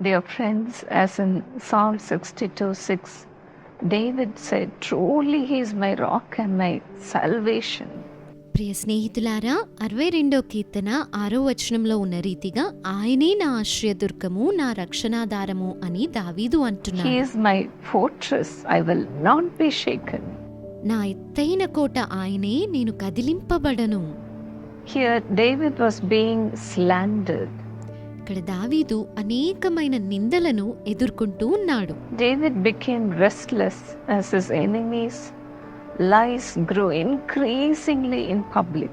their friends, as in Psalm 62:6, David said, Truly he is my rock and my salvation. ప్రియ స్నేహితులారా అరవై రెండో కీర్తన ఆరో వచనంలో ఉన్న రీతిగా ఆయనే నా ఆశ్రయదుర్గము నా రక్షణాధారము అని దావీదు అంటున్నారు నా ఎత్తైన కోట ఆయనే నేను కదిలింపబడను. Here David was being slandered అక్కడ దావీదు అనేకమైన నిందలను ఎదుర్కొంటూ ఉన్నాడు. David became restless as his enemies lies grew increasingly in public.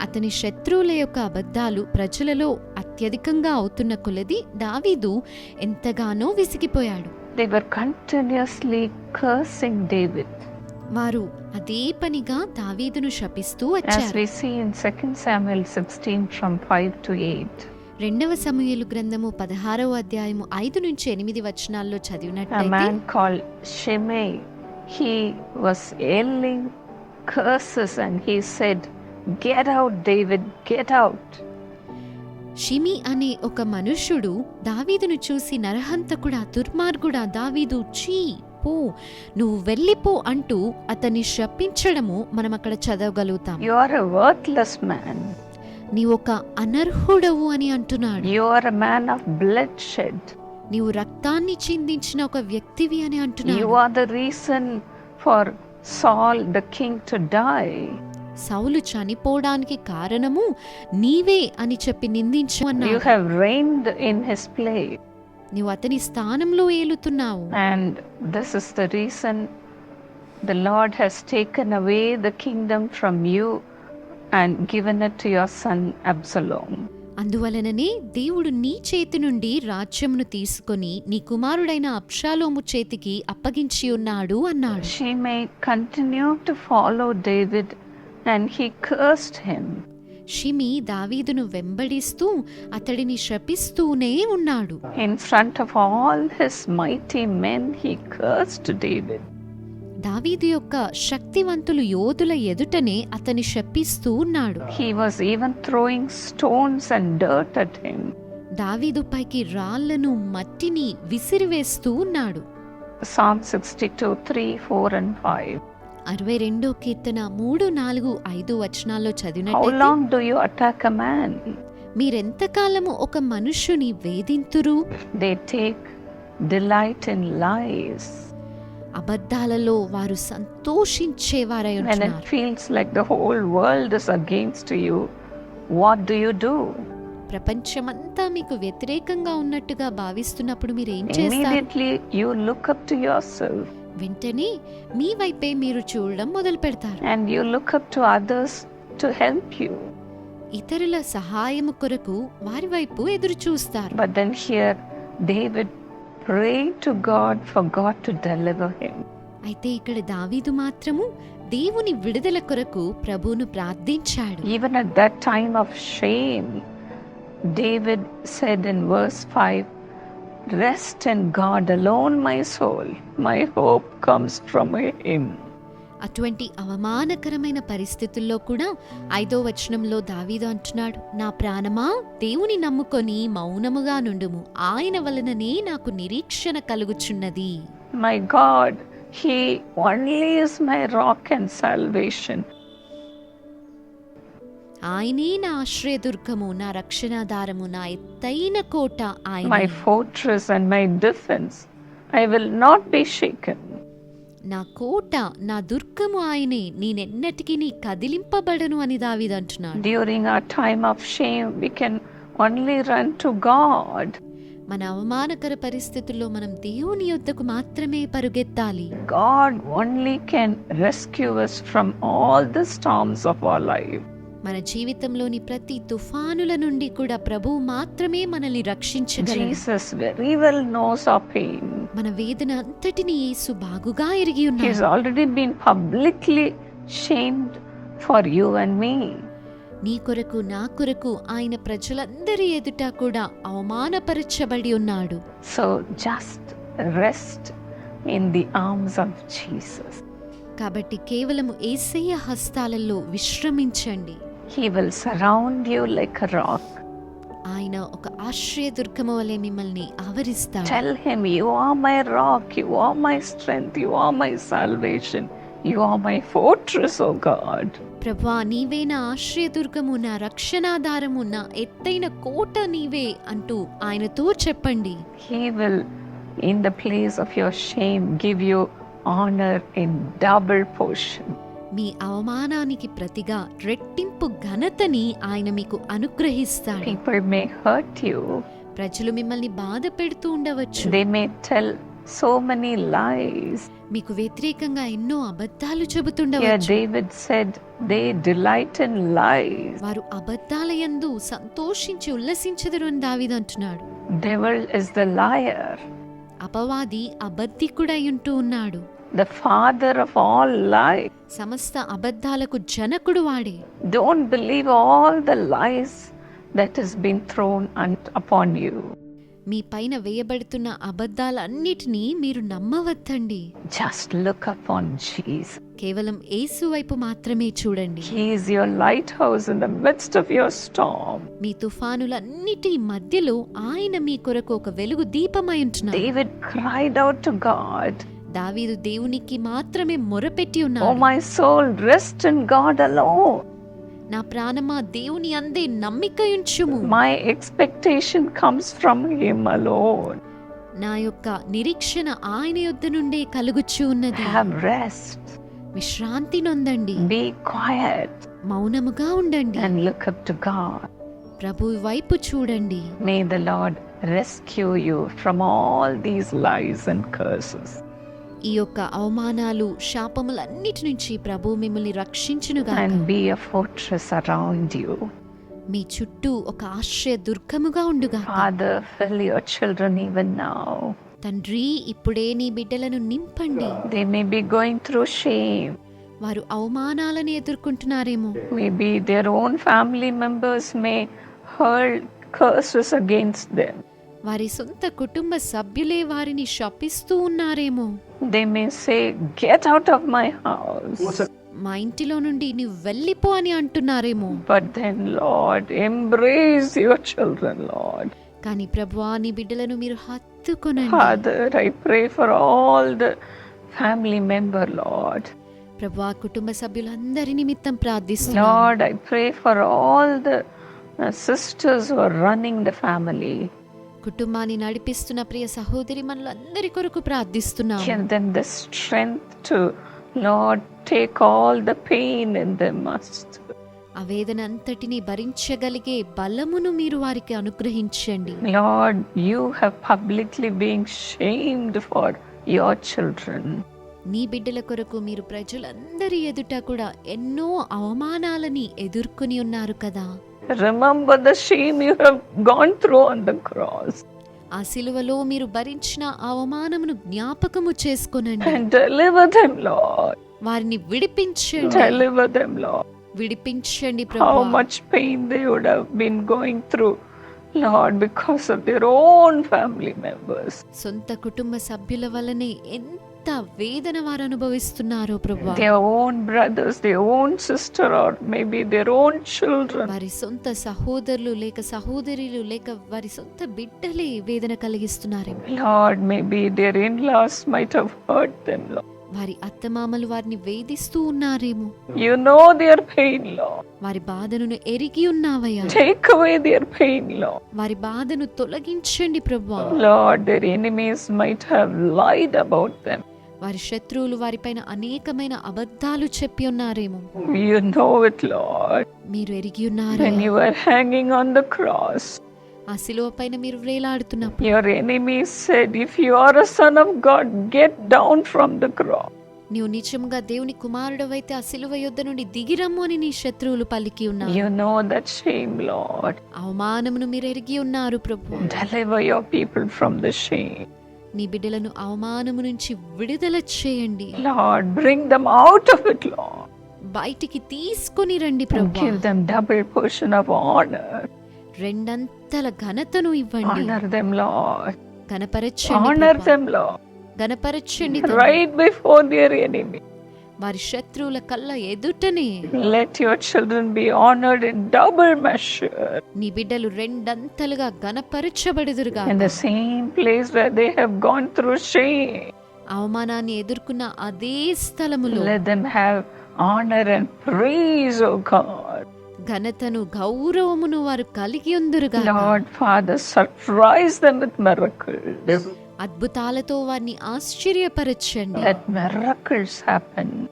అతని శత్రువుల యొక్క అబద్ధాలు ప్రజలలో అత్యధికంగా అవుతున్న కొలది దావీదు ఎంతగానో విసిగిపోయాడు. They were continuously cursing వారు అదే పనిగా దావీదును శపిస్తూ వచ్చారు. As we see in 2 samuel 16 from 5 రెండవ సమూయేలు గ్రంథము పదహారవ అధ్యాయము ఐదు నుంచి ఎనిమిది వచనాల్లో out. షిమి అనే ఒక మనుష్యుడు దావీదును చూసి నరహంతకుడా దుర్మార్గుడా దావీదు చీ పో నువ్వు వెళ్ళిపో అంటూ అతన్ని శపించడము మనం అక్కడ చదవగలుగుతాం You are a worthless man. నీ ఒక అనర్హుడవు అని అంటున్నాడు You are a man of bloodshed. నీవు రక్తాన్ని చిందించిన ఒక వ్యక్తివి అని అంటున్నాడు are the reason for Saul the king to die. సౌలు చనిపోవడానికి కారణము నీవే అని చెప్పి నిందించు అన్నాడు have reigned in his place. నీవు అతని స్థానంలో ఏలుతున్నావు And this is the reason the Lord has taken away the kingdom from you and given it to your son Absalom. అందువలననే దేవుడు నీ చేతి నుండి రాజ్యమును తీసుకొని నీ కుమారుడైన అప్షాలోము చేతికి అప్పగించి ఉన్నాడు అన్నాడు She may continue to follow David, and he cursed him. షిమి దావీదును వెంబడిస్తూ అతడిని శపిస్తూనే ఉన్నాడు In front of all his mighty men, he cursed David. దావీదు యొక్క శక్తివంతులు యోధుల ఎదుటనే అతని శపిస్తూ ఉన్నాడు He was even throwing stones and dirt at him. దావీదు పైకి రాళ్ళను మట్టిని విసిరివేస్తూ ఉన్నాడు Psalm 62 3, 4, and 5. అరవై రెండో కీర్తన మూడు నాలుగు ఐదు వచనాల్లో How చదివినట్లయితే long do you attack a man? మీరెంతకాలము ఒక మనుష్యుని వేధింతురు They take delight in lies. అబద్ధాలలో వారు సంతోషించేవారై ఉన్నారు feels like the whole world is against you what do you do ప్రపంచమంతా మీకు వ్యతిరేకంగా ఉన్నట్టుగా భావిస్తున్నప్పుడు మీరు ఏం చేస్తారు you look up to yourself వెంటనే మీ వైపే మీరు చూడడం మొదలు పెడతారు. And you look up to others to help you ఇతరుల సహాయం కొరకు వారి వైపు ఎదురు చూస్తారు. But then here prayed to God for God to deliver him. అయితే ఇక్కడ దావీదు మాత్రము దేవుని విడుదల కొరకు ప్రభువును ప్రార్థించాడు Even at that time of shame, David said in verse 5 Rest in God alone, my soul. My hope comes from Him. అటువంటి అవమానకరమైన పరిస్థితుల్లో కూడా ఐదో వచనంలో దావీదు అంటున్నాడు నా ప్రాణమా దేవుని నమ్ముకొని మౌనముగా నుండుము ఆయన వలననే నాకు నిరీక్షణ కలుగుచున్నది My God, He only is my rock and salvation. ఆయనే నా ఆశ్రయదుర్గము నా రక్షణాధారము నా ఎత్తైన కోట ఆయన my fortress and my defense. I will not be shaken. నా కోట నా దుర్గము ఆయనే నేనెన్నటికి నీ కదిలింపబడను అని దావిద్ అంటున్నాడు. ఆ time of shame we can only run to God మన అవమానకర పరిస్థితుల్లో మనం దేవుని యొద్దకు మాత్రమే పరుగెత్తాలి. God only can rescue from all the storms of our life మన జీవితంలోని ప్రతి తుఫానుల నుండి కూడా ప్రభువు మాత్రమే మనల్ని pain. మన వేదన అంతటిని యేసు బాగుగా ఎరిగి ఉన్నాడు already been publicly shamed for you and me. నీ కొరకు నా కొరకు ఆయన ప్రజలందరి ఎదుట కూడా అవమానపరచబడి ఉన్నాడు So just rest in the arms of Jesus. కాబట్టి కేవలము ఏసయ్య హస్తాలలో విశ్రమించండి ఆయన ఒక ఆశ్రయ దుర్గమ వలె మిమ్మల్ని ఆవరిస్తా tell him you are my rock you are my strength you are my salvation you are my fortress O God ప్రభువా నీవే నా ఆశ్రయ దుర్గము నా రక్షణాధారము నా ఎత్తైన కోట నీవే అంటూ ఆయనతో చెప్పండి. He will in the place of your shame give you honour in double portion మీ అవమానానికి ప్రతిగా రెట్టింపు ఘనతని ఆయన మీకు అనుగ్రహిస్తాడు. People may hurt you, ప్రజలు మిమ్మల్ని బాధ పెడుతూ ఉండవచ్చు. They may tell so many lies. మీకు వ్యతిరేకంగా ఎన్నో అబద్ధాలు చెబుతుండవచ్చు. David said, They delight in lies. వారు అబద్ధాల యందు సంతోషించి ఉల్లసించదురు అని దావీదు అంటున్నాడు. Devil is the liar, అపవాది అబద్ధికుడై ఉంటూ ఉన్నాడు. The father of all life సమస్త అబద్ధాలకు జనకుడు వాడే. Don't believe all the lies that has been thrown upon you మీ పైన వేయబడుతున్న అబద్ధాలన్నిటినీ మీరు నమ్మవద్దండి. జస్ట్ లుక్ అపాన్ జీస్ కేవలం యేసు వైపు మాత్రమే చూడండి. He is your lighthouse in the midst of your storm మీ తుఫానులన్నిటి మధ్యలో ఆయన మీ కొరకు ఒక వెలుగు దీపమై ఉంటున్నాడు. David cried out to God దావీదు దేవునికి మాత్రమే మొరపెట్టి ఉన్నాడు. O my soul rest in God alone నా ప్రాణమా దేవుని అందే నమ్మిక ఉంచుము. My expectation comes from him alone నా యొక్క నిరీక్షణ ఆయన యొద్ద నుండి కలుగుచు ఉన్నది. హావ్ రెస్ట్ విశ్రాంతి నొందండి. బి క్వైట్ మౌనముగా ఉండండి. And look up to God ప్రభు వైపు చూడండి. May the Lord rescue you from all these lies and curses. ఈ యొక్క అవమానాలు శాపములన్నిటి నుంచి ప్రభు మిమ్మల్ని రక్షించును మీ చుట్టూ ఒక ఆశ్రయ దుర్గముగా ఉండుగా తండ్రి ఇప్పుడే నీ బిడ్డలను నింపండి. They may be through shame వారు అవమానాలను ఎదుర్కొంటున్నారేమో. May be own family members may heard curses against them వారి సొంత కుటుంబ సభ్యులే వారిని శపిస్తూ ఉన్నారేమో. మా ఇంటిలో నుండి నువ్వు వెళ్ళిపో అని అంటున్నారేమో. But then Lord embrace your children Lord కానీ ప్రభువా నీ బిడ్డలను మీరు హత్తుకొనండి. Father I pray for all the family member Lord ప్రభువా కుటుంబ సభ్యులందరి నిమిత్తం ప్రార్థిస్తున్నాను Lord I pray for all the sisters running the family కుటుంబాన్ని నడిపిస్తున్న ప్రియ సహోదరి మనలందరి కొరకు ప్రార్థిస్తున్నాం Give them the strength to, Lord, take all the pain in them must. ఆ వేదన అంతటిని భరించగలిగే బలమును మీరు వారికి అనుగ్రహించండి Lord, you have publicly been shamed for your children. నీ బిడ్డల కొరకు మీరు ప్రజలందరి ఎదుట కూడా ఎన్నో అవమానాలని ఎదుర్కొని ఉన్నారు కదా remember the shame you have gone cross ఆ సిలువలో మీరు భరించిన అవమానమును జ్ఞాపకము చేసుకోనండి. డెలివర్ దెం వారిని విడిపించండి. డెలివర్ దెం విడిపించండి ప్రభువా how much own family members సొంత కుటుంబ సభ్యుల వలనే ఎంత ఎంత వేదన వారు అనుభవిస్తున్నారో ప్రభువా they own brothers they own sister are maybe their own children వారి సొంత సహోదరులు లేక సహోదరులు లేక వారి సొంత బిడ్డలే వేదన కలిగిస్తున్నారేమో. Lord maybe their in laws might have hurt them వారి అత్తమామలు వారిని వేధిస్తూ ఉన్నారేమో. యు నో దేర్ పెయిన్లో వారి బాధను ఎరిగి ఉన్నావయ్యా. టేక్ అవే దేర్ వారి బాధను తొలగించండి ప్రభువా Lord their enemies might have lied about them వారి శత్రువులు వారిపైన అనేకమైన అబద్ధాలు చెప్పి ఉన్నారేమో. మీరు ఎరిగి ఉన్నారు. పైన మీరు వేలాడుతున్నప్పుడు నీవు నిజంగా దేవుని కుమారుడవైతే ఆ శిలువ యుద్ధ నుండి దిగిరమ్ము అని నీ శత్రువులు పలికి ఉన్నారు. నో దట్ షేమ్ లార్డ్ అవమానమును మీరు ఎరిగి ఉన్నారు ప్రభు deliver your people from the shame నీ బిడ్డలను అవమానము నుంచి విడుదల చేయండి. Lord bring them out of బయటికి తీసుకొని రండి ప్రభు. డబుల్ పోర్షన్ ఆఫ్ ఆనర్ రెండంతల ఘనతను ఇవ్వండి. Honour them Lord కనపరచండి honour them right before their enemy వారి శత్రువుల కళ్ళ ఎదుటని. Let your children be honoured in double measure నీ బిడ్డలు రెండంతలుగా గణపరచబడుదురుగా in the same place where they have gone through shame అవమానాన్ని ఎదుర్కొన్న అదే స్థలములో. Let them have honour and praise O God ఘనతను గౌరవమును వారు కలిగి ఉందరుగా Lord father surprise them with miracles అద్భుతాలతో వారిని ఆశ్చర్యపరచండి.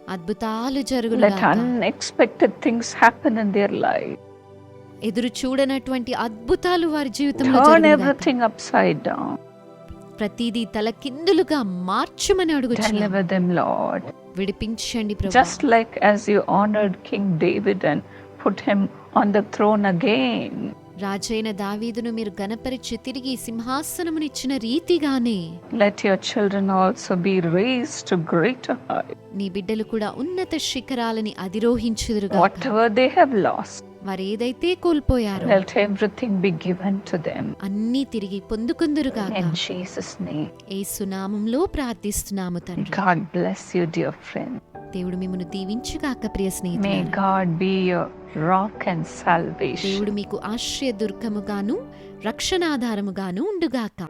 అద్భుతాలు ఎదురు చూడనటువంటి అద్భుతాలు వారి జీవితంలో ప్రతిదీ తల కిందులుగా మార్చమని అడుగు విడిపించండి just like as you king David and put him on the throne రాజైన దావీదును మీరు గణపరిచి తిరిగి సింహాసనమునిచ్చిన రీతిగానే let your children also be raise to great high నీ బిడ్డలు కూడా ఉన్నత శిఖరాలని అధిరోహించుదురు గాక. Whatever they have lost వారు ఏదైతే కోల్పోయారు let everything be given to them అన్ని తిరిగి పొందుకుందురు గాక. ఇన్ జీసస్ నేమ్ యేసు నామములో ప్రార్థిస్తున్నాము తండ్రి. God bless you dear friend దేవుడు మిమ్మను దీవించుగాక ప్రియ May స్నేహితులారా God be your rock and salvation. దేవుడు మీకు ఆశ్రయ దుర్గముగాను రక్షణాధారముగాను ఉండుగాక